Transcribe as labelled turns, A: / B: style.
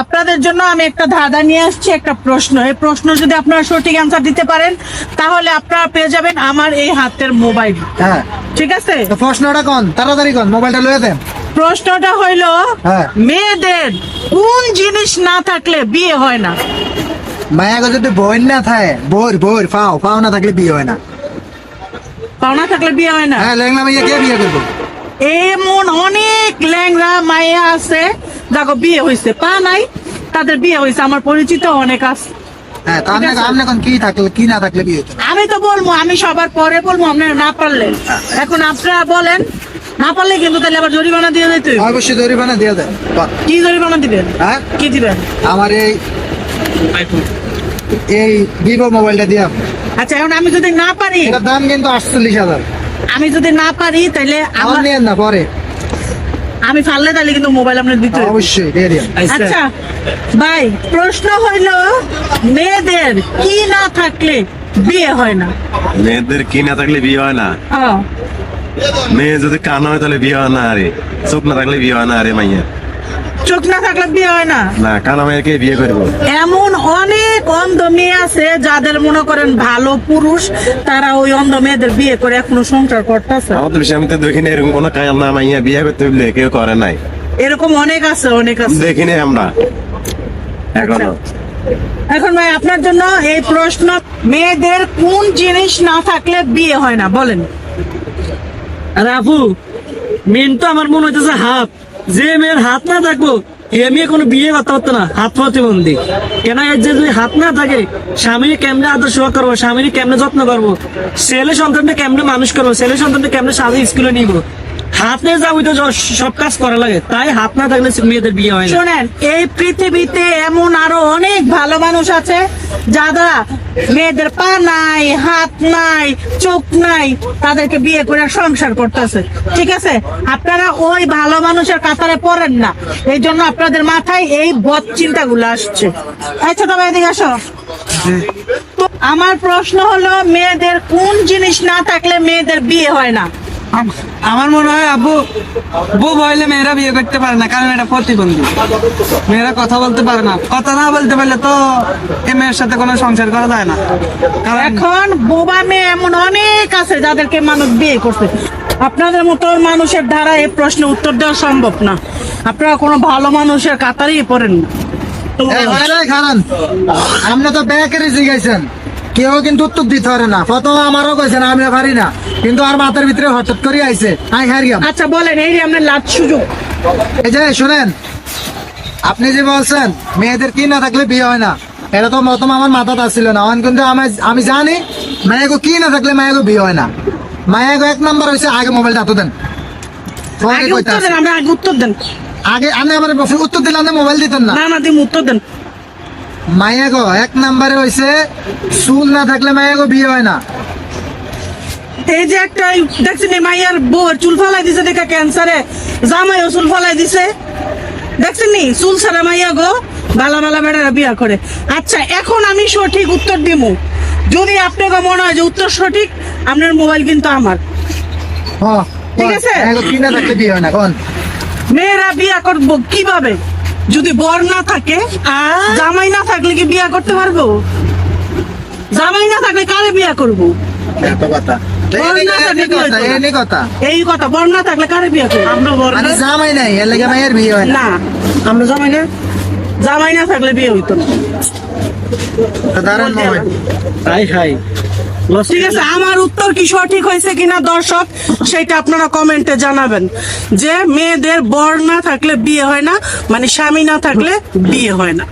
A: আপনাদের জন্য আমি একটা ধাঁধা নিয়ে আসছি একটা প্রশ্ন। এই প্রশ্ন যদি আপনারা সঠিক অ্যান্সার দিতে পারেন তাহলে আপনারা পেয়ে যাবেন আমার এই হাতের মোবাইল
B: হ্যাঁ।
A: ঠিক আছে?
B: প্রশ্নটা কোন? তাড়াতাড়ি কোন? মোবাইলটা লয়ে দেন।
A: প্রশ্নটা হইল
B: হ্যাঁ।
A: মেয়েদের কোন জিনিস না থাকলে বিয়ে হয় না?
B: মায়া যদি বই না থাকে বই বই পাও পাও না থাকলে বিয়ে হয় না।
A: পাওনা থাকলে বিয়ে হয় না?
B: হ্যাঁ লেংলা মাইয়া কে বিয়ে করব?
A: এমন অনেক ল্যাংরা মাইয়া আছে দেখো বিয়ে হয়েছে পা নাই তাদের বিয়ে হয়েছে আমার পরিচিত অনেক আছে
B: হ্যাঁ
A: আছে। আমি তো বলব আমি সবার পরে বলব আপনারা না পারলেন এখন আপনারা বলেন না পারলে কিন্তু তাহলে আবার জরিমানা দিয়ে দিতে হইব।
B: অবশ্যই জরিমানা দিয়ে দেন।
A: কি জরিমানা দিবেন?
B: হ্যাঁ?
A: কি দিবেন?
B: আমার এই এই ভিভো মোবাইলটা দিয়ে
A: আচ্ছা এখন আমি যদি না পারি
B: দাম কিন্তু আটচল্লিশ হাজার।
A: আমি যদি না পারি তাহলে
B: আমার নিয়েন না পরে।
A: আমি ফাললে তাহলে কিন্তু মোবাইল আপনার দিতে।
B: অবশ্যই
A: আচ্ছা ভাই প্রশ্ন হইল মেয়েদের কি না থাকলে বিয়ে হয় না?
C: মেয়েদের কি না থাকলে বিয়ে হয় না?
A: হ্যাঁ।
C: মেয়ে যদি কান হয় তাহলে বিয়ে হয় না আরে। চোখ না থাকলে বিয়ে হয় না আরে মাইয়া।
A: চোখ না থাকলে বিয়ে হয় না।
C: না কানা মেয়েকে বিয়ে করব।
A: এমন অনেক অন্ধ মেয়ে আছে যাদের মনে করেন ভালো পুরুষ তারা ওই অন্ধ মেয়েদের বিয়ে করে এখনও সংসার করতেছে।
C: আমাদের বিষয়ে আমি তো দেখিনি এরকম কোনো কানা মাইয়া বিয়ে করতে কেউ করে নাই।
A: এরকম অনেক আছে অনেক আছে।
C: দেখিনি আমরা। এখনও
A: এখন ভাই আপনার জন্য এই প্রশ্ন মেয়েদের কোন জিনিস না থাকলে বিয়ে হয় না? বলেন।
D: রাফু মেন তো আমার মনে হইতেছে হাত যে মেয়ের হাত না থাকব, এ মেয়ে কোনো বিয়ে করতে পারতো না, হাত প্রতিবন্ধী কেন এর যে যদি হাত না থাকে, স্বামীর কেমনে আদর সেবা করব, স্বামীর কেমনে যত্ন করব? ছেলে সন্তানটা কেমনে মানুষ করব? ছেলে সন্তানটা কেমনে সাথে স্কুলে নিব? হাত নিয়ে যাব তো সব কাজ করা লাগে। তাই হাত না থাকলে মেয়েদের বিয়ে হয়
A: শোনেন, এই পৃথিবীতে এমন আরও অনেক ভালো মানুষ আছে, যারা মেয়েদের পা নাই হাত নাই চোখ নাই তাদেরকে বিয়ে করে সংসার করতেছে। ঠিক আছে? আপনারা ওই ভালো মানুষের কাতারে পড়েন না। এই জন্য আপনাদের মাথায় এই বদ চিন্তাগুলো আসছে। আচ্ছা ছোট ভাই এদিকে আসো। আমার প্রশ্ন হলো মেয়েদের কোন জিনিস না থাকলে মেয়েদের বিয়ে হয় না?
E: আমার মনে হয় আব্বু বউ বইলে মেয়েরা বিয়ে করতে পারে না কারণ এটা প্রতিবন্ধী। মেয়েরা কথা বলতে পারে না। কথা না বলতে পারলে তো এই মেয়ের সাথে কোনো সংসার করা যায় না। কারণ
A: এখন বোবা মেয়ে এমন অনেক আছে যাদেরকে মানুষ বিয়ে করছে। আপনাদের মতো মানুষের দ্বারা এই প্রশ্ন উত্তর দেওয়া সম্ভব না। আপনারা কোনো ভালো মানুষের কাতারেই পড়েন
B: আপনি তো ব্যাকেরে জিগাইছেন। কেউ কিন্তু উত্তর দিতে পারে না। প্রথম আমারও কইছেন আমি পারি না। কিন্তু আর মাথার ভিতরে হঠাৎ করে আইছে। আই হারিয়াম
A: আচ্ছা বলেন এই আপনার লাভ সুযোগ।
B: এই যে শুনেন আপনি যে বলছেন মেয়েদের কি না থাকলে বিয়ে হয় না এটা তো প্রথম আমার মাথাতে আসছিল না। এখন কিন্তু আমি আমি জানি মায়াগো কি না থাকলে মায়াগো বিয়ে হয় না। মায়াগো এক নাম্বার হয়েছে আগে মোবাইলটা হাতে দেন।
A: উত্তর দেন আমরা আগে উত্তর দেন।
B: আগে আমি আমার উত্তর দিলাম না মোবাইল দিতেন না।
A: না না দিম উত্তর দেন।
B: মায়াগো এক নাম্বারে হয়েছে চুল না থাকলে মায়াগো বিয়ে হয় না।
A: এই যে একটা দেখছেন মাইয়ার বউর চুল ফালাই দিছে দেখা ক্যান্সারে জামাইও চুল ফালাই দিছে। দেখছেন নি? চুল ছাড়া মাইয়া গো। ভালা ভালা বেড়ারা বিয়া করে। আচ্ছা এখন আমি সঠিক উত্তর দিব যদি আপনাকে মনে হয় যে উত্তর সঠিক আপনার মোবাইল কিন্তু আমার।
B: হ্যাঁ
A: ঠিক আছে।
B: হয়
A: মেয়েরা বিয়া করব কীভাবে? যদি বর না থাকে জামাই না থাকলে কি বিয়া করতে পারব? জামাই না থাকলে কারে বিয়া করব?
B: এত কথা।
A: বর না থাকলে কি হইতো?
B: এই কথা।
A: এই কথা বর না থাকলে কারে বিয়া করব আমরা বর
B: জামাই নাই এর লাগে মায়ের বিয়ে হয় না।
A: না আমরা জামাই না। জামাই না থাকলে বিয়ে হইতো না।
B: তো দাঁড়ান মোবাইল
D: হাই হাই।
A: ঠিক আছে আমার উত্তর কি সঠিক হয়েছে কিনা দর্শক সেটা আপনারা কমেন্টে জানাবেন। যে মেয়েদের বর না থাকলে বিয়ে হয় না মানে স্বামী না থাকলে বিয়ে হয় না।